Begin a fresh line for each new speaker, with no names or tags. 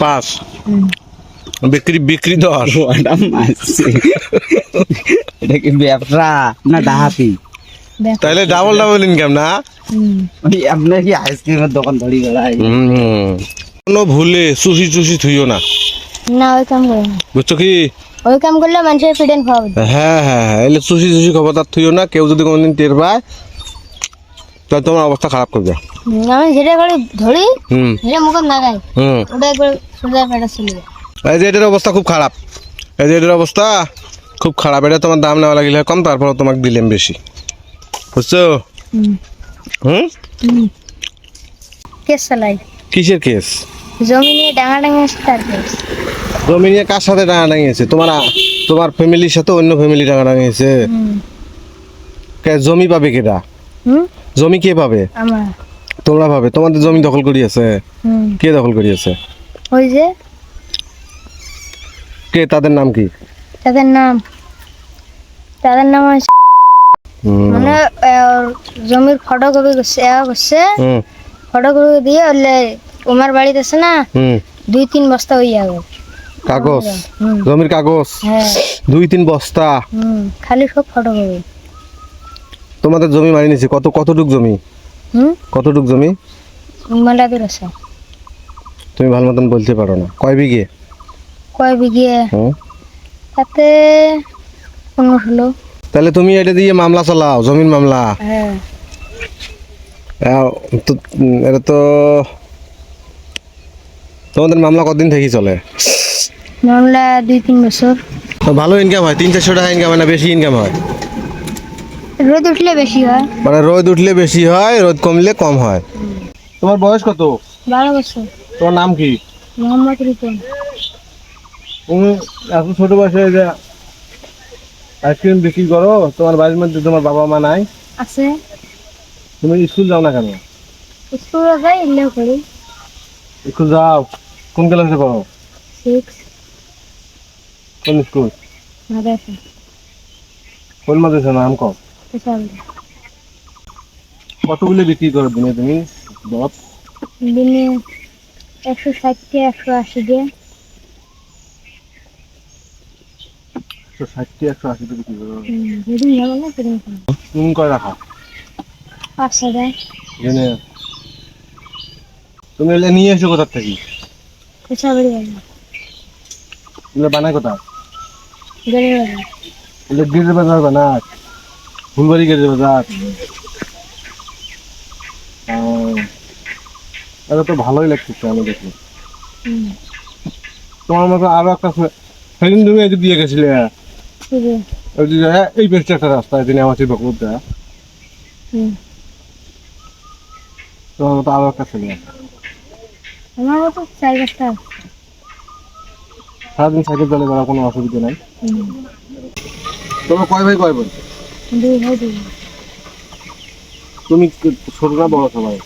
পাঁচ বিক্রি বিক্রি
এটা কি ব্যবসা না ডাহাতি
তাহলে ডাবল ডাবল ইনকাম না?
আপনার কি আইসক্রিমের দোকান ধরি
কোনো ভুলে চুষি চুষি থুইও না।
না ওই কাম করে
বুঝছ কি?
ওই কাম করলে মানুষের ফিডেন খাওয়াবে
হ্যাঁ হ্যাঁ হ্যাঁ। এলে চুষি চুষি খবরদার থুইও না। কেউ যদি কোনোদিন টের পায় তাহলে তোমার অবস্থা খারাপ করবে।
আমি যেটা করে ধরি
হুম।
যেটা মুখে লাগাই
হুম।
ওটা একবার সোজা পেটা চলে যায়।
এই যে এটার অবস্থা খুব খারাপ। এই যে এটার অবস্থা খুব খারাপ। এটা তোমার দাম নেওয়া লাগিলে কম তারপর তোমাকে দিলাম বেশি। বুঝছ?
হুম। কেস চালাই।
কিসের কেস?
জমি নিয়ে ডাঙা ডাঙা তার কেস।
জমি নিয়ে কার সাথে টাঙা টাঙিয়েছে তোমার তোমার ফ্যামিলির সাথে অন্য ফ্যামিলি
হুম।
কে জমি পাবে কেটা?
হুম?
জমি কে পাবে? তোমরা পাবে। তোমাদের জমি দখল করিয়েছে কে দখল করিয়েছে
ওই যে?
কে তাদের নাম কি?
তাদের নাম। তাদের নাম মানে জমির ফটোকপি করছে ফটোকপি দিয়ে ওলে তোমার বাড়িতে আছে না?
হুম।
দুই তিন বস্তা হয়ে যাবে
কাগজ? জমির কাগজ?
হ্যাঁ।
দুই তিন বস্তা?
খালি সব ফটোকপি
তোমাদের জমি মারি নিছে। কত কতটুক জমি?
হুম?
কতটুক জমি?
মেলা দূর আছে
তুমি ভালো মতন বলতে পারো না। কয় বিঘে?
কয় বিঘে?
হুম?
তাতে পনেরো ষোলো।
তাহলে তুমি এটা দিয়ে মামলা চালাও জমির মামলা।
হ্যাঁ।
এটা তো তোমাদের মামলা কতদিন থেকে চলে?
মামলা দুই তিন বছর।
ভালো ইনকাম হয় তিন চারশো টাকা ইনকাম হয় না বেশি ইনকাম হয়?
রোদ উঠলে বেশি হয়।
মানে রোদ উঠলে বেশি হয় রোদ কমলে কম হয়। তোমার বয়স কত?
বারো বছর।
তোমার নাম কি?
মোহাম্মদ রিপন
তুমি এত ছোট বয়সে যে আইসক্রিম বিক্রি করো তোমার বাড়ির মধ্যে তোমার বাবা মা নাই?
আছে।
তুমি স্কুল যাও না কেন?
স্কুলে যাই করি।
স্কুল যাও। কোন ক্লাসে পড়ো?
সিক্স।
কোন স্কুল?
মাদ্রাসা।
কোন মাদ্রাসা নাম কম কতগুলো বিক্রি করো দিনে তুমি? দশ?
দিনে একশো ষাট থেকে একশো আশি দিয়ে
একশো বিক্রি করো।
না সেদিন
তুমি কয় রাখা।
পাঁচশো দেয়
জেনে তুমি এলে নিয়ে এসো কোথার থেকে? বাজার। বানায়। ফুলবাড়ি গেটের বাজার এটা তো ভালোই লাগতেছে আমি দেখি তোমার মতো আরও একটা সেদিন তুমি এদিক দিয়ে গেছিলে।
ঠিক আছে
ওই যে এই বেশটা একটা রাস্তা এদিন আমার ছিল বকুর দেয়া তোমার মতো আরও একটা ছেলে
আমার মতো চার পাঁচটা
সারাদিন সাইকেল চলে বেড়া কোনো অসুবিধা নাই। তোমার কয় ভাই কয় বোন?
দুই ছোট না
তুমি বড় সবাই।